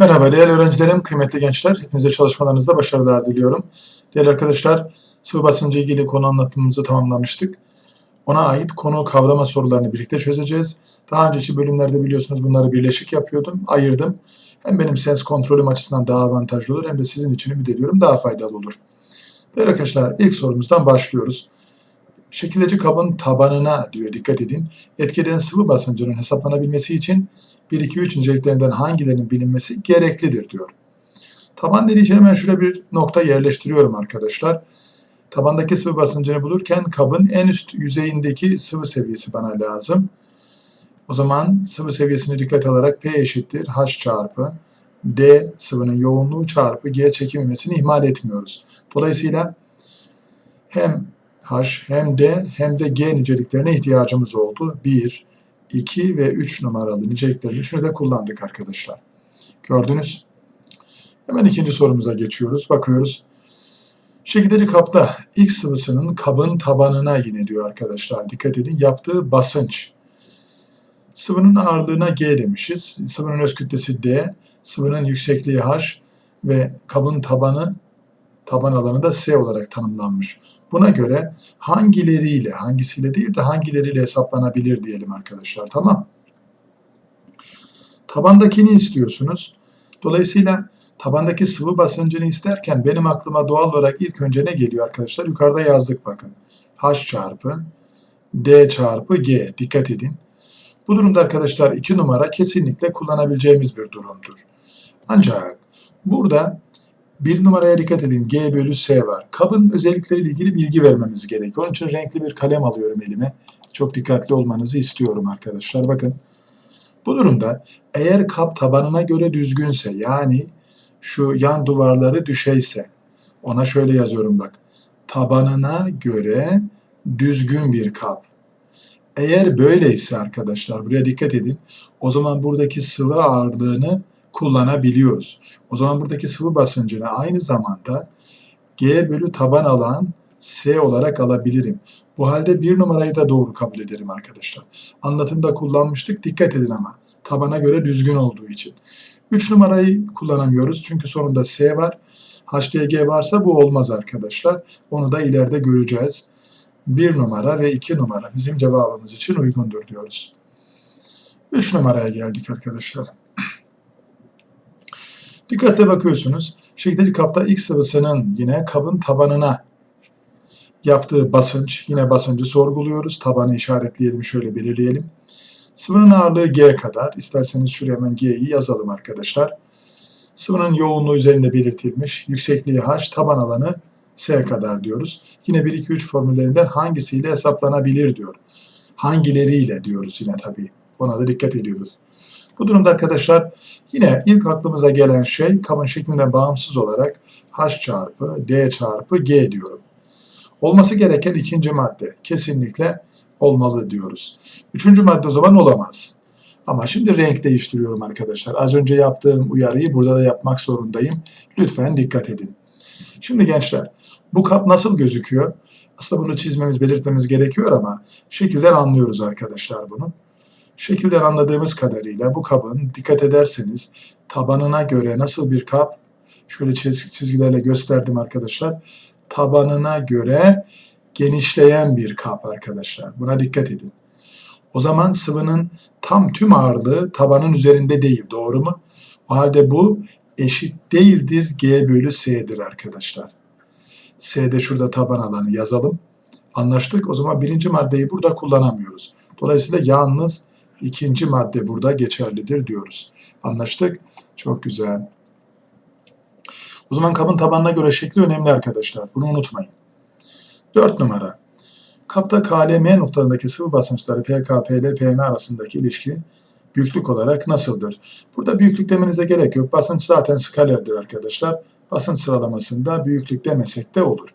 Merhaba değerli öğrencilerim, kıymetli gençler. Hepinize çalışmalarınızda başarılar diliyorum. Değerli arkadaşlar, sıvı basıncı ilgili konu anlatımımızı tamamlamıştık. Ona ait konu kavrama sorularını birlikte çözeceğiz. Daha önceki bölümlerde biliyorsunuz bunları birleşik yapıyordum, ayırdım. Hem benim sens kontrolüm açısından daha avantajlı olur hem de sizin için ümit ediyorum daha faydalı olur. Değerli arkadaşlar, ilk sorumuzdan başlıyoruz. Şekildeki kabın tabanına diyor dikkat edin. Etkeden sıvı basıncının hesaplanabilmesi için 1, 2, 3 niceliklerinden hangilerinin bilinmesi gereklidir diyor. Taban dediği için hemen şuraya bir nokta yerleştiriyorum arkadaşlar. Tabandaki sıvı basıncını bulurken kabın en üst yüzeyindeki sıvı seviyesi bana lazım. O zaman sıvı seviyesini dikkat alarak P eşittir H çarpı D sıvının yoğunluğu çarpı G çekim ivmesini ihmal etmiyoruz. Dolayısıyla hem H hem D hem de G niceliklerine ihtiyacımız oldu. 1, 2 ve 3 numaralı niceliklerin üçünü de kullandık arkadaşlar. Gördünüz. Hemen ikinci sorumuza geçiyoruz. Bakıyoruz. Şekildeki kapta X sıvısının kabın tabanına yine diyor arkadaşlar. Dikkat edin yaptığı basınç. Sıvının ağırlığına G demişiz. Sıvının öz kütlesi D. Sıvının yüksekliği H ve kabın tabanı taban alanı da S olarak tanımlanmış. Buna göre hangileriyle, hangisiyle değil de hangileriyle hesaplanabilir diyelim arkadaşlar. Tamam. Tabandakini istiyorsunuz. Dolayısıyla tabandaki sıvı basıncını isterken benim aklıma doğal olarak ilk önce ne geliyor arkadaşlar? Yukarıda yazdık bakın. H çarpı D çarpı G. Dikkat edin. Bu durumda arkadaşlar 2 numara kesinlikle kullanabileceğimiz bir durumdur. Ancak burada bir numaraya dikkat edin. G bölü S var. Kabın özellikleriyle ilgili bilgi vermemiz gerekiyor. Onun için renkli bir kalem alıyorum elime. Çok dikkatli olmanızı istiyorum arkadaşlar. Bakın. Bu durumda eğer kap tabanına göre düzgünse yani şu yan duvarları düşeyse ona şöyle yazıyorum bak. Tabanına göre düzgün bir kap. Eğer böyleyse arkadaşlar buraya dikkat edin. O zaman buradaki sıvı ağırlığını kullanabiliyoruz. O zaman buradaki sıvı basıncını aynı zamanda G bölü taban alan S olarak alabilirim. Bu halde bir numarayı da doğru kabul ederim arkadaşlar. Anlatımda kullanmıştık. Dikkat edin ama tabana göre düzgün olduğu için. 3 numarayı kullanamıyoruz çünkü sonunda S var. HGG varsa bu olmaz arkadaşlar. Onu da ileride göreceğiz. 1 numara ve 2 numara bizim cevabımız için uygundur diyoruz. 3 numaraya geldik arkadaşlar. Dikkatle bakıyorsunuz. Şekildeki kapta X sıvısının yine kabın tabanına yaptığı basınç, yine basıncı sorguluyoruz. Tabanı işaretleyelim, şöyle belirleyelim. Sıvının ağırlığı G kadar. İsterseniz şuraya hemen G'yi yazalım arkadaşlar. Sıvının yoğunluğu üzerinde belirtilmiş. Yüksekliği H, taban alanı S kadar diyoruz. Yine 1-2-3 formüllerinden hangisiyle hesaplanabilir diyor. Hangileriyle diyoruz yine tabii. Ona da dikkat ediyoruz. Bu durumda arkadaşlar yine ilk aklımıza gelen şey kabın şeklinden bağımsız olarak H çarpı D çarpı G diyorum. Olması gereken ikinci madde kesinlikle olmalı diyoruz. Üçüncü madde o zaman olamaz. Ama şimdi renk değiştiriyorum arkadaşlar. Az önce yaptığım uyarıyı burada da yapmak zorundayım. Lütfen dikkat edin. Şimdi gençler bu kap nasıl gözüküyor? Aslında bunu çizmemiz, belirtmemiz gerekiyor ama şekilden anlıyoruz arkadaşlar bunu. Şekilden anladığımız kadarıyla bu kabın dikkat ederseniz tabanına göre nasıl bir kap? Şöyle çizgilerle gösterdim arkadaşlar. Tabanına göre genişleyen bir kap arkadaşlar. Buna dikkat edin. O zaman sıvının tam tüm ağırlığı tabanın üzerinde değil. Doğru mu? O halde bu eşit değildir G bölü S'dir arkadaşlar. S'de şurada taban alanı yazalım. Anlaştık. O zaman birinci maddeyi burada kullanamıyoruz. Dolayısıyla yalnız ikinci madde burada geçerlidir diyoruz. Anlaştık? Çok güzel. O zaman kabın tabanına göre şekli önemli arkadaşlar. Bunu unutmayın. 4 numara. Kapta KLM noktalarındaki sıvı basınçları PKP ile PM arasındaki ilişki büyüklük olarak nasıldır? Burada büyüklük demenize gerek yok. Basınç zaten skalerdir arkadaşlar. Basınç sıralamasında büyüklük demesek de olur.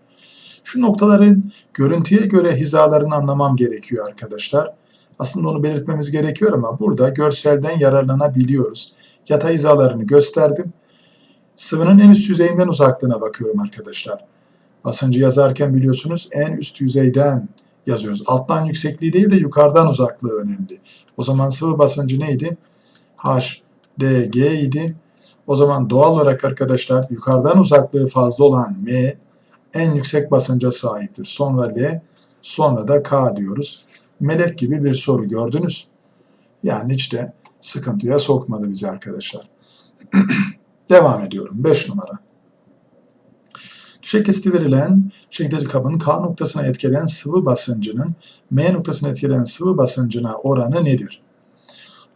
Şu noktaların görüntüye göre hizalarını anlamam gerekiyor arkadaşlar. Aslında onu belirtmemiz gerekiyor ama burada görselden yararlanabiliyoruz. Yatay hizalarını gösterdim. Sıvının en üst yüzeyinden uzaklığına bakıyorum arkadaşlar. Basıncı yazarken biliyorsunuz en üst yüzeyden yazıyoruz. Alttan yüksekliği değil de yukarıdan uzaklığı önemli. O zaman sıvı basıncı neydi? H, D, G idi. O zaman doğal olarak arkadaşlar yukarıdan uzaklığı fazla olan M en yüksek basınca sahiptir. Sonra L, sonra da K diyoruz. Melek gibi bir soru gördünüz. Yani hiç de sıkıntıya sokmadı bizi arkadaşlar. Devam ediyorum. 5 numara. Düşey verilen şekildeki kabın K noktasına etkileyen sıvı basıncının M noktasına etkileyen sıvı basıncına oranı nedir?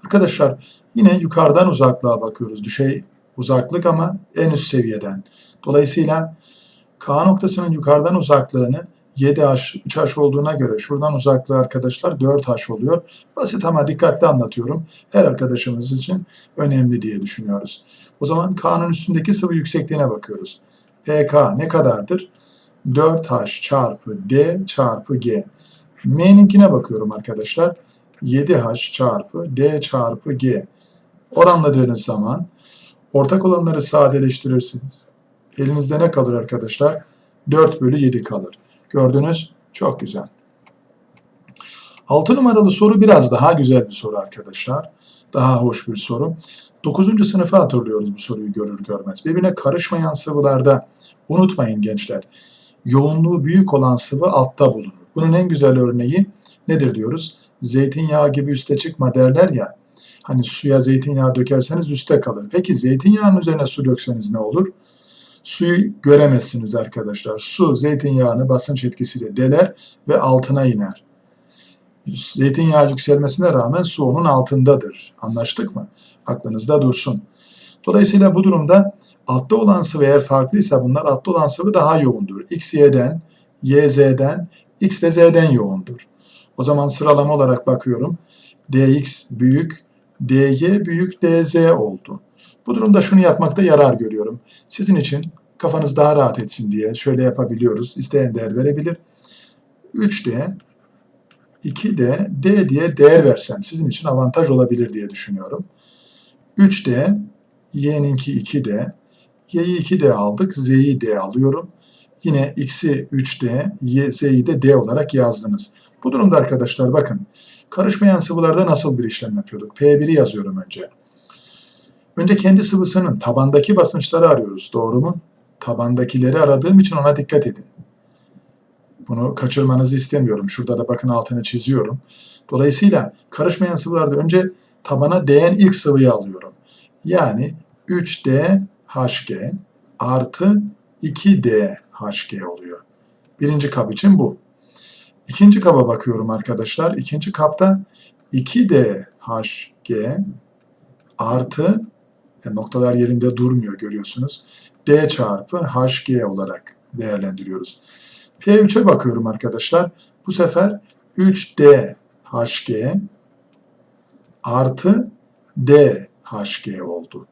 Arkadaşlar yine yukarıdan uzaklığa bakıyoruz. Düşey uzaklık ama en üst seviyeden. Dolayısıyla K noktasının yukarıdan uzaklığını 7H, 3H olduğuna göre şuradan uzaklığı arkadaşlar 4H oluyor. Basit ama dikkatli anlatıyorum. Her arkadaşımız için önemli diye düşünüyoruz. O zaman K'nın üstündeki sıvı yüksekliğine bakıyoruz. PK ne kadardır? 4H çarpı D çarpı G. M'ninkine bakıyorum arkadaşlar. 7H çarpı D çarpı G. Oranladığınız zaman ortak olanları sadeleştirirsiniz. Elinizde ne kalır arkadaşlar? 4 bölü 7 kalır. Gördünüz? Çok güzel. 6 numaralı soru biraz daha güzel bir soru arkadaşlar. Daha hoş bir soru. 9. sınıfı hatırlıyoruz bu soruyu görür görmez. Birbirine karışmayan sıvılarda unutmayın gençler. Yoğunluğu büyük olan sıvı altta bulunur. Bunun en güzel örneği nedir diyoruz? Zeytinyağı gibi üste çıkma derler ya. Hani suya zeytinyağı dökerseniz üste kalır. Peki zeytinyağının üzerine su dökseniz ne olur? Suyu göremezsiniz arkadaşlar. Su zeytinyağını basınç etkisiyle deler ve altına iner. Zeytinyağı yükselmesine rağmen su onun altındadır. Anlaştık mı? Aklınızda dursun. Dolayısıyla bu durumda altta olan sıvı eğer farklıysa bunlar altta olan sıvı daha yoğundur. X, Y'den, Y, Z'den, X de Z'den yoğundur. O zaman sıralama olarak bakıyorum. DX büyük, DY büyük, DZ oldu. Bu durumda şunu yapmakta yarar görüyorum. Sizin için kafanız daha rahat etsin diye şöyle yapabiliyoruz. İsteyen değer verebilir. 3D, 2D, D diye değer versem sizin için avantaj olabilir diye düşünüyorum. 3D, Y'ninki 2D, Y'yi 2D aldık, Z'yi D alıyorum. Yine X'i 3D, Y, Z'yi de D olarak yazdınız. Bu durumda arkadaşlar bakın, karışmayan sıvılarda nasıl bir işlem yapıyorduk? P1'i yazıyorum önce. Önce kendi sıvısının tabandaki basınçları arıyoruz. Doğru mu? Tabandakileri aradığım için ona dikkat edin. Bunu kaçırmanızı istemiyorum. Şurada da bakın altını çiziyorum. Dolayısıyla karışmayan sıvılarda önce tabana değen ilk sıvıyı alıyorum. Yani 3D HG artı 2D HG oluyor. Birinci kap için bu. İkinci kaba bakıyorum arkadaşlar. İkinci kapta 2D HG artı noktalar yerinde durmuyor görüyorsunuz. D çarpı HG olarak değerlendiriyoruz. P3'e bakıyorum arkadaşlar. Bu sefer 3D HG artı D HG oldu.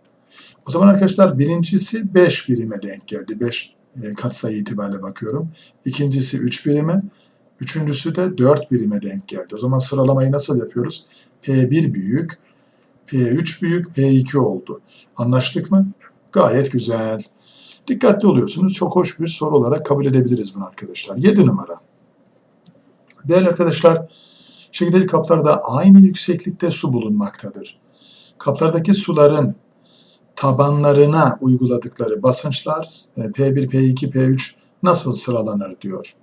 O zaman arkadaşlar birincisi 5 birime denk geldi. 5 e, katsayı itibariyle bakıyorum. İkincisi 3 birime. Üçüncüsü de 4 birime denk geldi. O zaman sıralamayı nasıl yapıyoruz? P1 büyük, P3 büyük, P2 oldu. Anlaştık mı? Gayet güzel. Dikkatli oluyorsunuz. Çok hoş bir soru olarak kabul edebiliriz bunu arkadaşlar. 7 numara. Değerli arkadaşlar, şekildeki kaplarda aynı yükseklikte su bulunmaktadır. Kaplardaki suların tabanlarına uyguladıkları basınçlar P1, P2, P3 nasıl sıralanır diyor.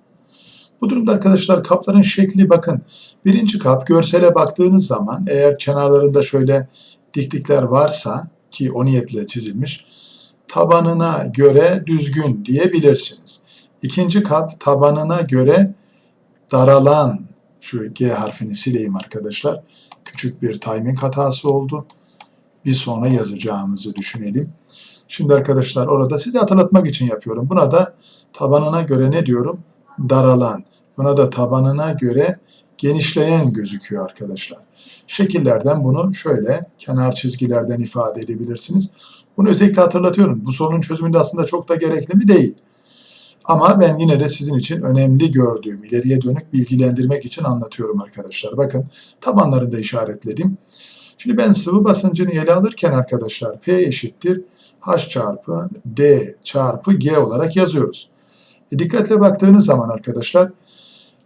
Bu durumda arkadaşlar kapların şekli bakın. Birinci kap görsele baktığınız zaman eğer kenarlarında şöyle diklikler varsa ki o niyetle çizilmiş tabanına göre düzgün diyebilirsiniz. İkinci kap tabanına göre daralan şu G harfini sileyim arkadaşlar. Küçük bir timing hatası oldu. Bir sonra yazacağımızı düşünelim. Şimdi arkadaşlar orada size hatırlatmak için yapıyorum. Buna da tabanına göre ne diyorum? Daralan. Buna da tabanına göre genişleyen gözüküyor arkadaşlar. Şekillerden bunu şöyle kenar çizgilerden ifade edebilirsiniz. Bunu özellikle hatırlatıyorum. Bu sorunun çözümünde aslında çok da gerekli mi değil. Ama ben yine de sizin için önemli gördüğüm, ileriye dönük bilgilendirmek için anlatıyorum arkadaşlar. Bakın tabanlarını da işaretledim. Şimdi ben sıvı basıncını ele alırken arkadaşlar P eşittir H çarpı D çarpı G olarak yazıyoruz. E, dikkatle baktığınız zaman arkadaşlar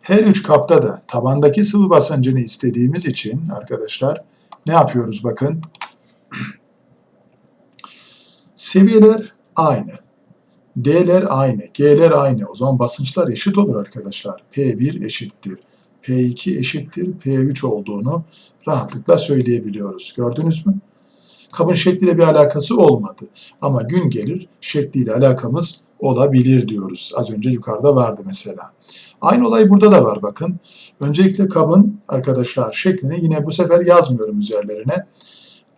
her üç kapta da tabandaki sıvı basıncını istediğimiz için arkadaşlar ne yapıyoruz bakın. Seviyeler aynı. D'ler aynı, G'ler aynı. O zaman basınçlar eşit olur arkadaşlar. P1 eşittir. P2 eşittir. P3 olduğunu rahatlıkla söyleyebiliyoruz. Gördünüz mü? Kabın şekliyle bir alakası olmadı. Ama gün gelir şekliyle alakamız olabilir diyoruz. Az önce yukarıda vardı mesela. Aynı olay burada da var bakın. Öncelikle kabın arkadaşlar şeklini yine bu sefer yazmıyorum üzerlerine.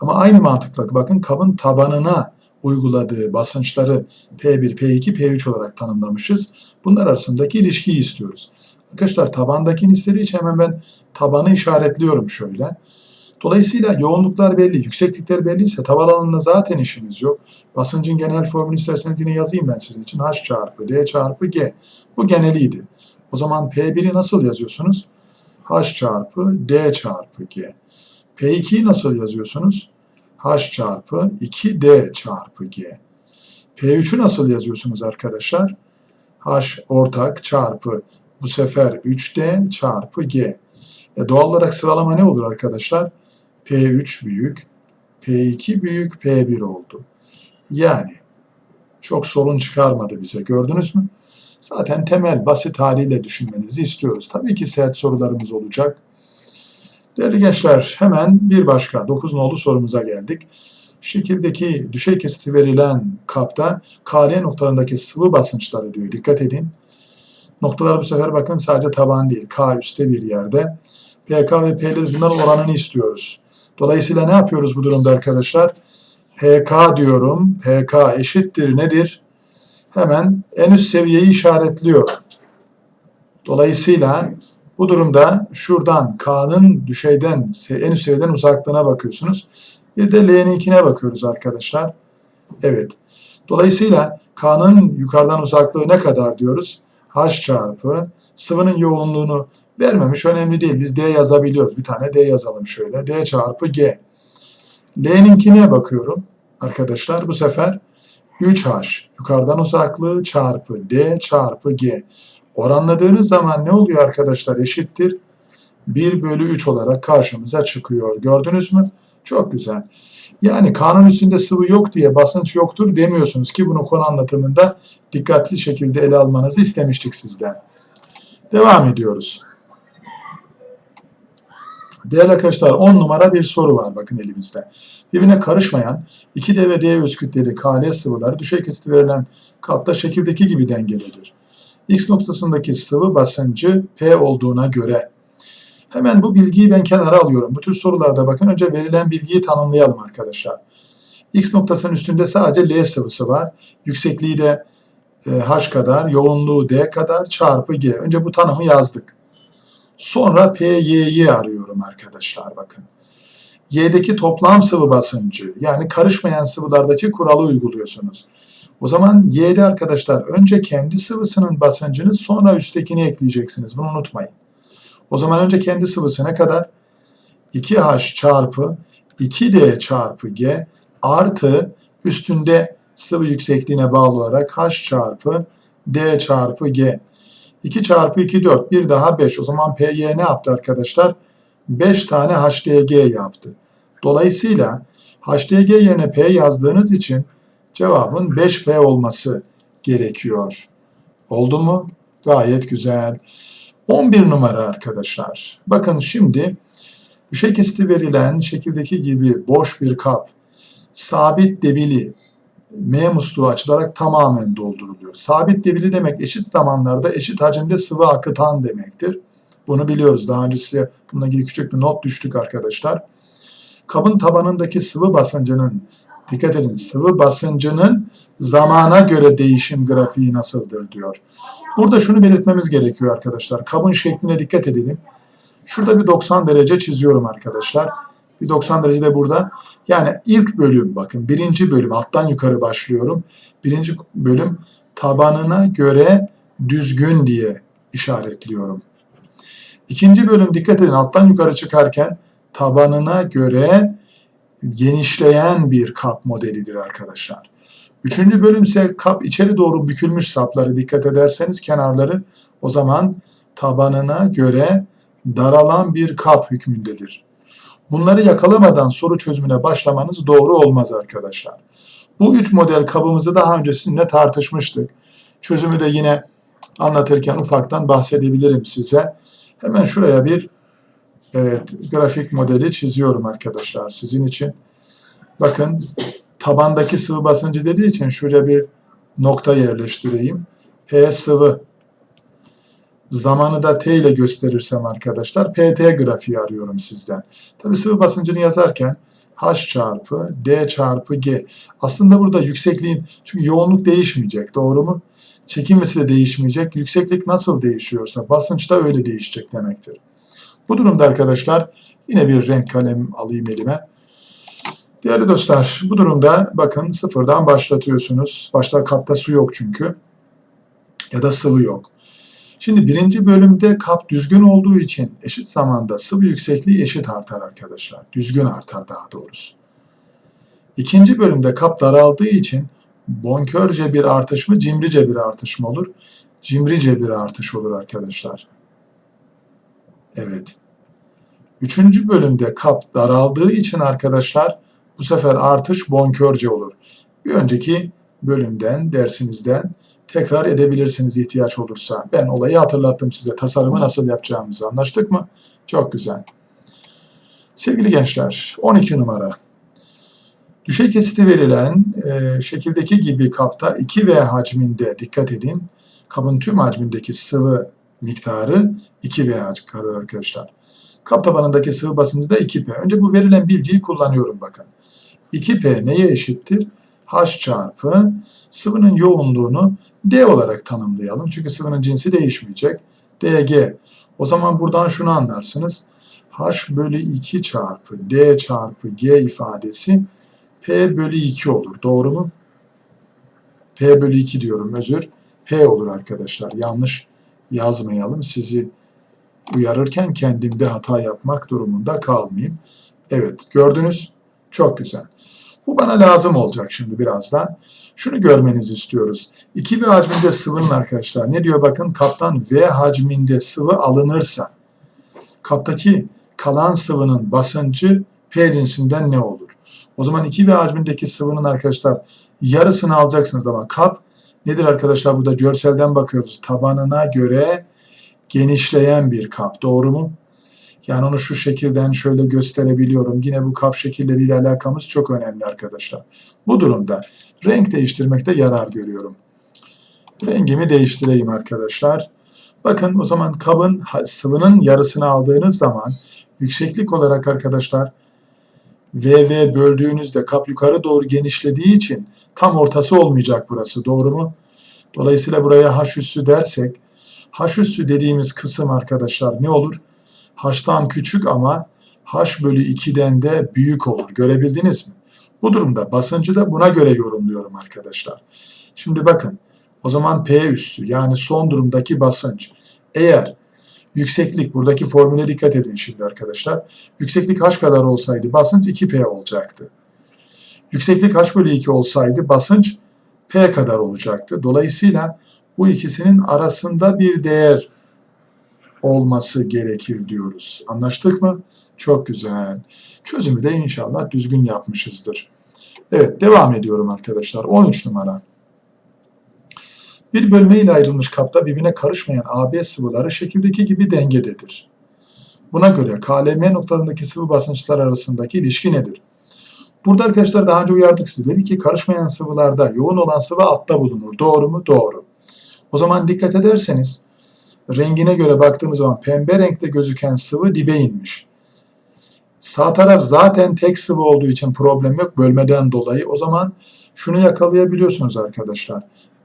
Ama aynı mantıkla bakın kabın tabanına uyguladığı basınçları P1, P2, P3 olarak tanımlamışız. Bunlar arasındaki ilişkiyi istiyoruz. Arkadaşlar tabandakini istediği için hemen ben tabanı işaretliyorum şöyle. Dolayısıyla yoğunluklar belli, yükseklikler belliyse taban alanında zaten işimiz yok. Basıncın genel formülü isterseniz yine yazayım ben sizin için. H çarpı D çarpı G. Bu geneliydi. O zaman P1'i nasıl yazıyorsunuz? H çarpı D çarpı G. P2'yi nasıl yazıyorsunuz? H çarpı 2D çarpı G. P3'ü nasıl yazıyorsunuz arkadaşlar? H ortak çarpı bu sefer 3D çarpı G. E doğal olarak sıralama ne olur arkadaşlar? P3 büyük, P2 büyük, P1 oldu. Yani çok sorun çıkarmadı bize gördünüz mü? Zaten temel basit haliyle düşünmenizi istiyoruz. Tabii ki sert sorularımız olacak. Değerli gençler hemen bir başka 9 nolu sorumuza geldik. Şekildeki düşey kesiti verilen kapta KL noktalarındaki sıvı basınçları diyor. Dikkat edin. Noktalar bu sefer bakın sadece taban değil. K üstte bir yerde. PK ve PL bunların oranını istiyoruz. Dolayısıyla ne yapıyoruz bu durumda arkadaşlar? PK diyorum. PK eşittir nedir? Hemen en üst seviyeyi işaretliyorum. Dolayısıyla bu durumda şuradan K'nın düşeyden en üst seviyeden uzaklığına bakıyorsunuz. Bir de L'ninkine bakıyoruz arkadaşlar. Evet. Dolayısıyla K'nın yukarıdan uzaklığı ne kadar diyoruz? H çarpı sıvının yoğunluğunu vermemiş. Önemli değil. Biz D yazabiliyoruz. Bir tane D yazalım şöyle. D çarpı G. L'ninkine bakıyorum arkadaşlar. Bu sefer 3H yukarıdan uzaklığı çarpı D çarpı G. Oranladığınız zaman ne oluyor arkadaşlar? Eşittir. 1 bölü 3 olarak karşımıza çıkıyor. Gördünüz mü? Çok güzel. Yani kanun üstünde sıvı yok diye basınç yoktur demiyorsunuz ki bunu konu anlatımında dikkatli şekilde ele almanızı istemiştik sizden. Devam ediyoruz. Değerli arkadaşlar 10 numara bir soru var bakın elimizde. Birbirine karışmayan 2D ve D öz kütleli KL sıvıları düşey kesiti verilen kapta şekildeki gibi dengelidir. X noktasındaki sıvı basıncı P olduğuna göre hemen bu bilgiyi ben kenara alıyorum. Bu tür sorularda bakın önce verilen bilgiyi tanımlayalım arkadaşlar. X noktasının üstünde sadece L sıvısı var. Yüksekliği de e, H kadar, yoğunluğu D kadar çarpı G. Önce bu tanımı yazdık. Sonra PY'yi arıyorum arkadaşlar bakın. Y'deki toplam sıvı basıncı yani karışmayan sıvılardaki kuralı uyguluyorsunuz. O zaman Y'de arkadaşlar önce kendi sıvısının basıncını sonra üsttekini ekleyeceksiniz. Bunu unutmayın. O zaman önce kendi sıvısı ne kadar? 2H çarpı 2D çarpı G artı üstünde sıvı yüksekliğine bağlı olarak H çarpı D çarpı G. 2 çarpı 2 4 bir daha 5. O zaman PY ne yaptı arkadaşlar? 5 tane HDG yaptı. Dolayısıyla HDG yerine P yazdığınız için cevabın 5P olması gerekiyor. Oldu mu? Gayet güzel. 11 numara arkadaşlar. Bakın şimdi düşey kesiti verilen şekildeki gibi boş bir kap sabit debili M musluğu açılarak tamamen dolduruluyor. Sabit debili demek eşit zamanlarda eşit hacimde sıvı akıtan demektir. Bunu biliyoruz. Daha önce size bununla ilgili küçük bir not düştük arkadaşlar. Kabın tabanındaki sıvı basıncının dikkat edin sıvı basıncının zamana göre değişim grafiği nasıldır diyor. Burada şunu belirtmemiz gerekiyor arkadaşlar. Kabın şekline dikkat edelim. Şurada bir 90 derece çiziyorum arkadaşlar. Bir 90 derece de burada. Yani ilk bölüm bakın birinci bölüm alttan yukarı başlıyorum. Birinci bölüm tabanına göre düzgün diye işaretliyorum. İkinci bölüm dikkat edin alttan yukarı çıkarken tabanına göre genişleyen bir kap modelidir arkadaşlar. Üçüncü bölüm ise kap içeri doğru bükülmüş sapları dikkat ederseniz kenarları o zaman tabanına göre daralan bir kap hükmündedir. Bunları yakalamadan soru çözümüne başlamanız doğru olmaz arkadaşlar. Bu üç model kabımızı daha önce sizinle tartışmıştık. Çözümü de yine anlatırken ufaktan bahsedebilirim size. Hemen şuraya bir evet, grafik modeli çiziyorum arkadaşlar sizin için. Bakın tabandaki sıvı basıncı dediği için şuraya bir nokta yerleştireyim. P sıvı. Zamanı da T ile gösterirsem arkadaşlar PT grafiği arıyorum sizden. Tabi sıvı basıncını yazarken H çarpı D çarpı G. Aslında burada yüksekliğin çünkü yoğunluk değişmeyecek doğru mu? Çekim de değişmeyecek. Yükseklik nasıl değişiyorsa basınç da öyle değişecek demektir. Bu durumda arkadaşlar yine bir renk kalem alayım elime. Değerli dostlar bu durumda bakın sıfırdan başlatıyorsunuz. Başta kapta su yok çünkü. Ya da sıvı yok. Şimdi birinci bölümde kap düzgün olduğu için eşit zamanda sıvı yüksekliği eşit artar arkadaşlar. Düzgün artar daha doğrusu. İkinci bölümde kap daraldığı için bonkörce bir artış mı, cimrice bir artış mı olur? Cimrice bir artış olur arkadaşlar. Evet. Üçüncü bölümde kap daraldığı için arkadaşlar bu sefer artış bonkörce olur. Bir önceki bölümden, dersimizden tekrar edebilirsiniz ihtiyaç olursa. Ben olayı hatırlattım size. Tasarımı nasıl yapacağımızı anlaştık mı? Çok güzel. Sevgili gençler, 12 numara. Düşey kesiti verilen e, şekildeki gibi kapta 2V hacminde dikkat edin. Kabın tüm hacmindeki sıvı miktarı 2V kadar arkadaşlar. Kap tabanındaki sıvı basıncı da 2P. Önce bu verilen bilgiyi kullanıyorum bakın. 2P neye eşittir? H çarpı sıvının yoğunluğunu D olarak tanımlayalım. Çünkü sıvının cinsi değişmeyecek. DG. O zaman buradan şunu anlarsınız. H bölü 2 çarpı D çarpı G ifadesi P bölü 2 olur. Doğru mu? P bölü 2 diyorum özür. P olur arkadaşlar. Yanlış yazmayalım. Sizi uyarırken kendimde hata yapmak durumunda kalmayayım. Evet gördünüz. Çok güzel. Bu bana lazım olacak şimdi birazdan. Şunu görmenizi istiyoruz. 2V hacminde sıvının arkadaşlar ne diyor bakın kaptan V hacminde sıvı alınırsa kaptaki kalan sıvının basıncı P cinsinden ne olur? O zaman 2V hacmindeki sıvının arkadaşlar yarısını alacaksınız ama kap nedir arkadaşlar burada görselden bakıyoruz. Tabanına göre genişleyen bir kap. Doğru mu? Yani onu şu şekilden şöyle gösterebiliyorum. Yine bu kap şekilleriyle alakamız çok önemli arkadaşlar. Bu durumda renk değiştirmekte yarar görüyorum. Rengimi değiştireyim arkadaşlar. Bakın o zaman kabın sıvının yarısını aldığınız zaman yükseklik olarak arkadaşlar VV böldüğünüzde kap yukarı doğru genişlediği için tam ortası olmayacak burası. Doğru mu? Dolayısıyla buraya H üssü dersek H üssü dediğimiz kısım arkadaşlar ne olur? H'tan küçük ama H bölü 2'den de büyük olur. Görebildiniz mi? Bu durumda basıncı da buna göre yorumluyorum arkadaşlar. Şimdi bakın o zaman P üssü yani son durumdaki basınç eğer yükseklik buradaki formüle dikkat edin şimdi arkadaşlar. Yükseklik H kadar olsaydı basınç 2P olacaktı. Yükseklik H bölü 2 olsaydı basınç P kadar olacaktı. Dolayısıyla bu ikisinin arasında bir değer olması gerekir diyoruz. Anlaştık mı? Çok güzel. Çözümü de inşallah düzgün yapmışızdır. Evet devam ediyorum arkadaşlar. 13 numara. Bir bölme ile ayrılmış kapta birbirine karışmayan AB sıvıları şekildeki gibi dengededir. Buna göre KLM noktalarındaki sıvı basınçlar arasındaki ilişki nedir? Burada arkadaşlar daha önce uyardık sizi. Dedik ki karışmayan sıvılarda yoğun olan sıvı altta bulunur. Doğru mu? Doğru. O zaman dikkat ederseniz rengine göre baktığımız zaman pembe renkte gözüken sıvı dibe inmiş. Sağ taraf zaten tek sıvı olduğu için problem yok bölmeden dolayı. O zaman şunu yakalayabiliyorsunuz arkadaşlar.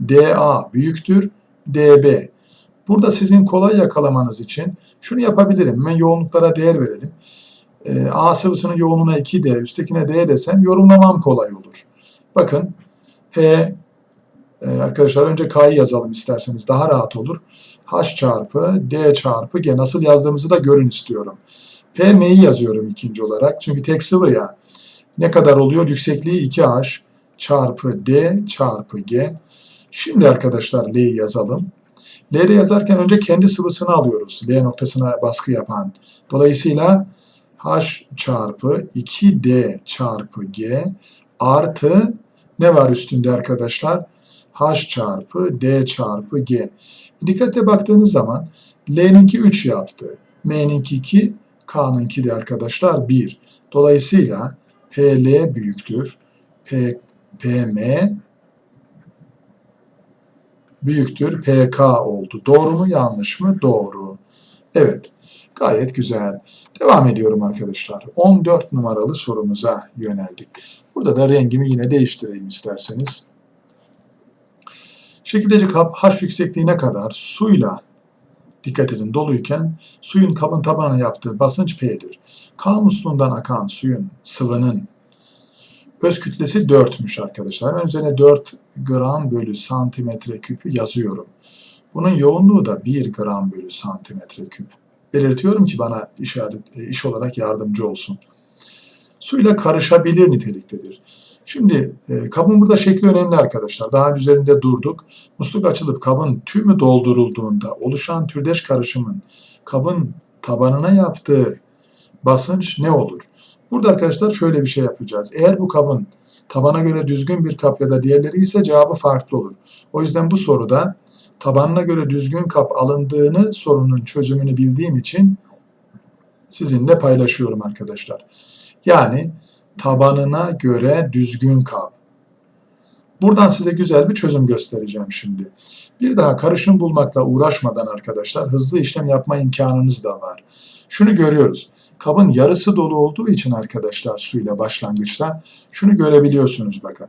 DA büyüktür DB. Burada sizin kolay yakalamanız için şunu yapabilirim. Ben yoğunluklara değer verelim. Ee, A sıvısının yoğunluğuna 2D, üsttekine D desem yorumlamam kolay olur. Bakın P e, arkadaşlar önce K'yı yazalım isterseniz daha rahat olur. H çarpı D çarpı G nasıl yazdığımızı da görün istiyorum. P M'yi yazıyorum ikinci olarak. Çünkü tek sıvı ya. Ne kadar oluyor? Yüksekliği 2H çarpı D çarpı G. Şimdi arkadaşlar L'yi yazalım. L'de yazarken önce kendi sıvısını alıyoruz. L noktasına baskı yapan. Dolayısıyla H çarpı 2D çarpı G artı Ne var üstünde arkadaşlar? H çarpı D çarpı G. Dikkate baktığınız zaman L'ninki 3 yaptı. M'ninki 2, K'nınki de arkadaşlar 1. Dolayısıyla PL büyüktür. P, PM büyüktür PK oldu. Doğru mu yanlış mı? Doğru. Evet. Gayet güzel. Devam ediyorum arkadaşlar. 14 numaralı sorumuza yöneldik. Burada da rengimi yine değiştireyim isterseniz. Şekildeki kap H yüksekliğine kadar suyla dikkat edin doluyken suyun kabın tabanına yaptığı basınç P'dir. K musluğundan akan suyun sıvının öz kütlesi 4'müş arkadaşlar. Hemen üzerine 4 gram bölü santimetre küpü yazıyorum. Bunun yoğunluğu da 1 gram bölü santimetre küp. Belirtiyorum ki bana işaret, iş olarak yardımcı olsun. Suyla karışabilir niteliktedir. Şimdi e, kabın burada şekli önemli arkadaşlar. Daha önce üzerinde durduk. Musluk açılıp kabın tümü doldurulduğunda oluşan türdeş karışımın kabın tabanına yaptığı basınç ne olur? Burada arkadaşlar şöyle bir şey yapacağız. Eğer bu kabın tabana göre düzgün bir kap ya da diğerleri ise cevabı farklı olur. O yüzden bu soruda tabanına göre düzgün kap alındığını sorunun çözümünü bildiğim için sizinle paylaşıyorum arkadaşlar. Yani tabanına göre düzgün kap. Buradan size güzel bir çözüm göstereceğim şimdi. Bir daha karışım bulmakla uğraşmadan arkadaşlar hızlı işlem yapma imkanınız da var. Şunu görüyoruz. Kabın yarısı dolu olduğu için arkadaşlar suyla başlangıçta şunu görebiliyorsunuz bakın.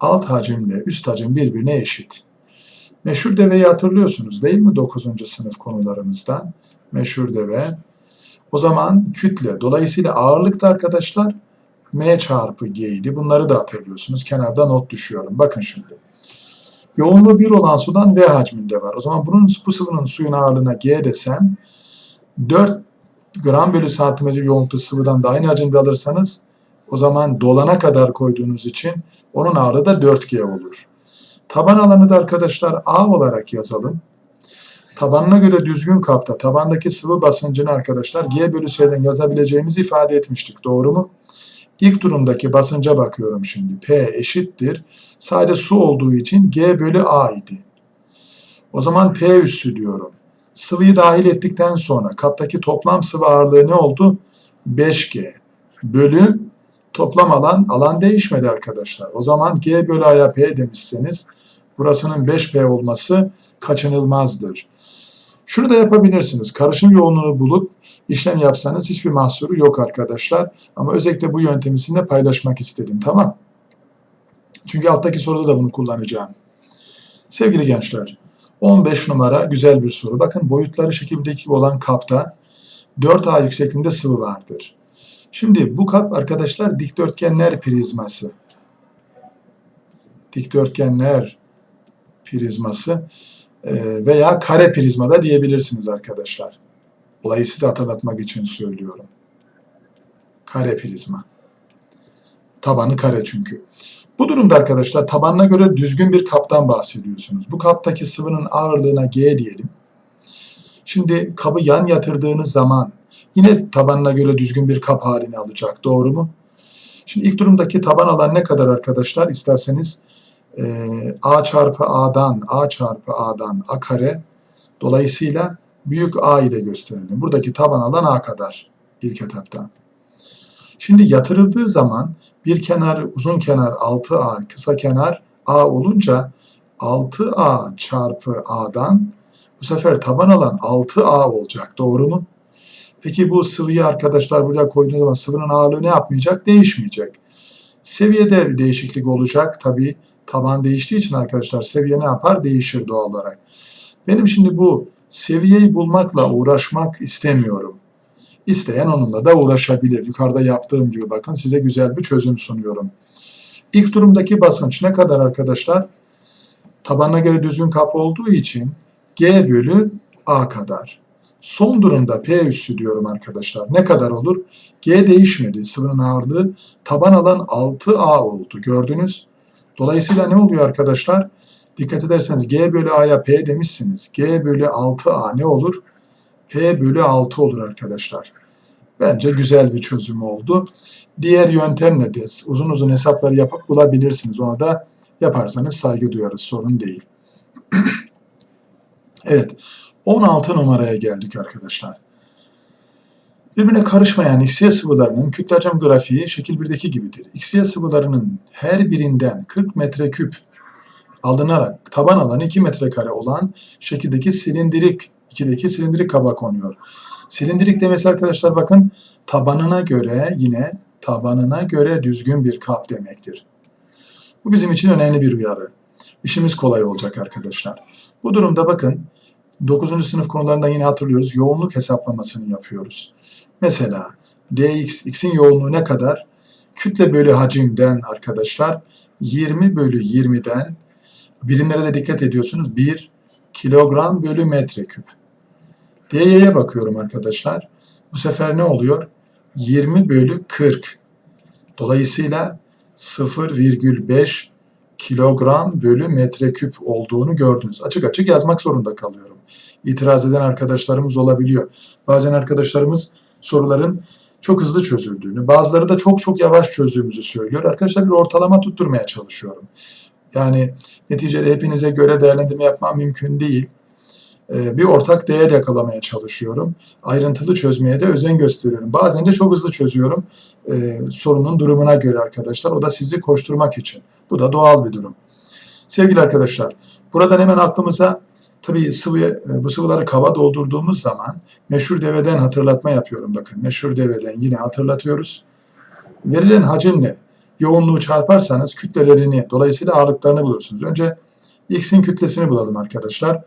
Alt hacimle üst hacim birbirine eşit. Meşhur deveyi hatırlıyorsunuz değil mi 9. sınıf konularımızdan? Meşhur deve. O zaman kütle. Dolayısıyla ağırlık da arkadaşlar M çarpı G idi. Bunları da hatırlıyorsunuz. Kenarda not düşüyorum. Bakın şimdi. Yoğunluğu 1 olan sudan V hacminde var. O zaman bunun bu sıvının suyun ağırlığına G desem 4 gram bölü santimetre yoğunluklu sıvıdan da aynı hacimde alırsanız o zaman dolana kadar koyduğunuz için onun ağırlığı da 4G olur. Taban alanı da arkadaşlar A olarak yazalım. Tabanına göre düzgün kapta tabandaki sıvı basıncını arkadaşlar G bölü S'den yazabileceğimizi ifade etmiştik. Doğru mu? İlk durumdaki basınca bakıyorum şimdi. P eşittir. Sadece su olduğu için G bölü A idi. O zaman P üssü diyorum. Sıvıyı dahil ettikten sonra kaptaki toplam sıvı ağırlığı ne oldu? 5G bölü toplam alan, alan değişmedi arkadaşlar. O zaman G bölü A'ya P demişseniz burasının 5P olması kaçınılmazdır. Şunu da yapabilirsiniz. Karışım yoğunluğunu bulup işlem yapsanız hiçbir mahsuru yok arkadaşlar. Ama özellikle bu yöntemi sizinle paylaşmak istedim. Tamam. Çünkü alttaki soruda da bunu kullanacağım. Sevgili gençler, 15 numara güzel bir soru. Bakın boyutları şekildeki olan kapta 4A yüksekliğinde sıvı vardır. Şimdi bu kap arkadaşlar dikdörtgenler prizması. Dikdörtgenler prizması veya kare prizma da diyebilirsiniz arkadaşlar. Olayı size hatırlatmak için söylüyorum. Kare prizma. Tabanı kare çünkü. Bu durumda arkadaşlar tabanına göre düzgün bir kaptan bahsediyorsunuz. Bu kaptaki sıvının ağırlığına G diyelim. Şimdi kabı yan yatırdığınız zaman yine tabanına göre düzgün bir kap halini alacak. Doğru mu? Şimdi ilk durumdaki taban alan ne kadar arkadaşlar? İsterseniz e, A çarpı A'dan A çarpı A'dan A kare dolayısıyla büyük A ile gösterelim. Buradaki taban alan A kadar ilk etapta. Şimdi yatırıldığı zaman bir kenar uzun kenar 6A kısa kenar A olunca 6A çarpı A'dan bu sefer taban alan 6A olacak. Doğru mu? Peki bu sıvıyı arkadaşlar buraya koyduğunuz zaman sıvının ağırlığı ne yapmayacak? Değişmeyecek. Seviyede bir değişiklik olacak. Tabi taban değiştiği için arkadaşlar seviye ne yapar? Değişir doğal olarak. Benim şimdi bu seviyeyi bulmakla uğraşmak istemiyorum. İsteyen onunla da uğraşabilir. Yukarıda yaptığım gibi bakın size güzel bir çözüm sunuyorum. İlk durumdaki basınç ne kadar arkadaşlar? Tabanına göre düzgün kap olduğu için G bölü A kadar. Son durumda P üssü diyorum arkadaşlar. Ne kadar olur? G değişmedi. Sıvının ağırlığı taban alan 6A oldu. Gördünüz. Dolayısıyla ne oluyor arkadaşlar? Dikkat ederseniz G bölü A'ya P demişsiniz. G bölü 6A ne olur? P bölü 6 olur arkadaşlar. Bence güzel bir çözüm oldu. Diğer yöntemle de uzun uzun hesapları yapıp bulabilirsiniz. Ona da yaparsanız saygı duyarız. Sorun değil. evet. 16 numaraya geldik arkadaşlar. Birbirine karışmayan XY sıvılarının kütle hacim grafiği şekil 1'deki gibidir. XY sıvılarının her birinden 40 metreküp alınarak taban alanı 2 metrekare olan şekildeki silindirik 2'deki silindirik kaba konuyor. Silindirik demesi arkadaşlar bakın tabanına göre yine tabanına göre düzgün bir kap demektir. Bu bizim için önemli bir uyarı. İşimiz kolay olacak arkadaşlar. Bu durumda bakın 9. sınıf konularında yine hatırlıyoruz. Yoğunluk hesaplamasını yapıyoruz. Mesela dx, x'in yoğunluğu ne kadar? Kütle bölü hacimden arkadaşlar 20 bölü 20'den birimlere de dikkat ediyorsunuz. 1 kilogram bölü metreküp. dy'ye bakıyorum arkadaşlar. Bu sefer ne oluyor? 20 bölü 40. Dolayısıyla 0,5 kilogram bölü metreküp olduğunu gördünüz. Açık açık yazmak zorunda kalıyorum. İtiraz eden arkadaşlarımız olabiliyor. Bazen arkadaşlarımız soruların çok hızlı çözüldüğünü, bazıları da çok çok yavaş çözdüğümüzü söylüyor. Arkadaşlar bir ortalama tutturmaya çalışıyorum. Yani neticede hepinize göre değerlendirme yapmam mümkün değil. Ee, bir ortak değer yakalamaya çalışıyorum. Ayrıntılı çözmeye de özen gösteriyorum. Bazen de çok hızlı çözüyorum ee, sorunun durumuna göre arkadaşlar. O da sizi koşturmak için. Bu da doğal bir durum. Sevgili arkadaşlar, buradan hemen aklımıza tabii sıvı, bu sıvıları kaba doldurduğumuz zaman meşhur deveden hatırlatma yapıyorum. Bakın meşhur deveden yine hatırlatıyoruz. Verilen hacimle yoğunluğu çarparsanız kütlelerini, dolayısıyla ağırlıklarını bulursunuz. Önce x'in kütlesini bulalım arkadaşlar.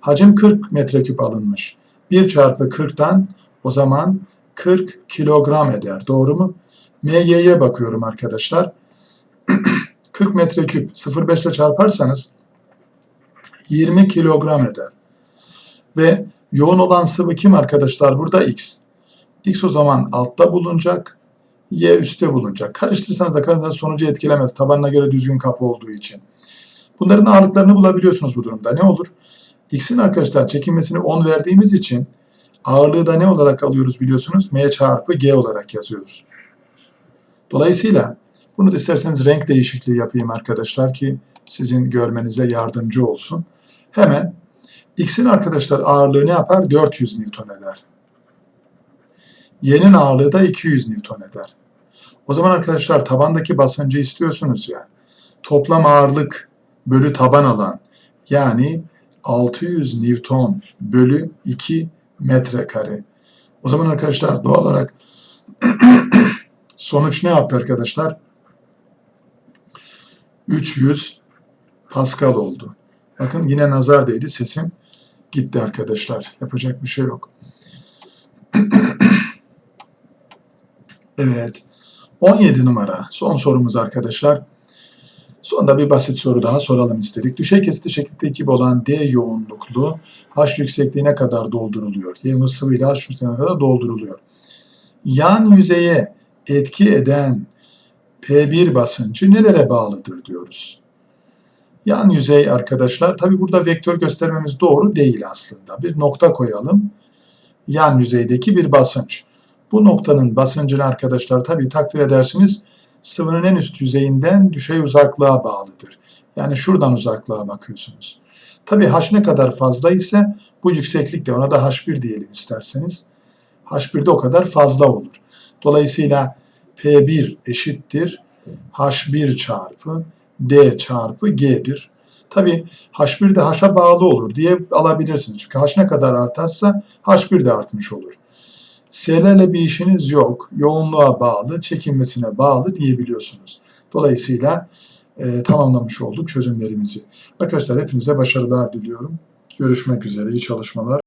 Hacim 40 metreküp alınmış. 1 çarpı 40'tan o zaman 40 kilogram eder. Doğru mu? MG'ye bakıyorum arkadaşlar. 40 metreküp 0,5 ile çarparsanız 20 kilogram eder. Ve yoğun olan sıvı kim arkadaşlar? Burada X. X o zaman altta bulunacak. Y üstte bulunacak. Karıştırırsanız da karıştırırsanız sonucu etkilemez. Tabanına göre düzgün kapı olduğu için. Bunların ağırlıklarını bulabiliyorsunuz bu durumda. Ne olur? X'in arkadaşlar çekinmesini 10 verdiğimiz için ağırlığı da ne olarak alıyoruz biliyorsunuz? M çarpı G olarak yazıyoruz. Dolayısıyla bunu da isterseniz renk değişikliği yapayım arkadaşlar ki sizin görmenize yardımcı olsun. Hemen X'in arkadaşlar ağırlığı ne yapar? 400 Newton eder. Y'nin ağırlığı da 200 Newton eder. O zaman arkadaşlar tabandaki basıncı istiyorsunuz ya. Toplam ağırlık bölü taban alan yani 600 Newton bölü 2 metrekare. O zaman arkadaşlar doğal olarak sonuç ne yaptı arkadaşlar? 300 Pascal oldu. Bakın yine nazar değdi sesim gitti arkadaşlar. Yapacak bir şey yok. evet. 17 numara son sorumuz arkadaşlar. Sonunda bir basit soru daha soralım istedik. Düşey kesiti şekilde gibi olan D yoğunluklu H yüksekliğine kadar dolduruluyor. Yoğunluk sıvıyla H yüksekliğine kadar dolduruluyor. Yan yüzeye etki eden P1 basıncı nelere bağlıdır diyoruz. Yan yüzey arkadaşlar, tabi burada vektör göstermemiz doğru değil aslında. Bir nokta koyalım. Yan yüzeydeki bir basınç. Bu noktanın basıncını arkadaşlar tabi takdir edersiniz sıvının en üst yüzeyinden düşey uzaklığa bağlıdır. Yani şuradan uzaklığa bakıyorsunuz. Tabi h ne kadar fazla ise bu yükseklik de ona da h1 diyelim isterseniz. h1 de o kadar fazla olur. Dolayısıyla P1 eşittir H1 çarpı D çarpı G'dir. Tabi H1 de H'a bağlı olur diye alabilirsiniz. Çünkü H ne kadar artarsa H1 de artmış olur. S'lerle bir işiniz yok. Yoğunluğa bağlı, çekinmesine bağlı diyebiliyorsunuz. Dolayısıyla e, tamamlamış olduk çözümlerimizi. Arkadaşlar hepinize başarılar diliyorum. Görüşmek üzere, iyi çalışmalar.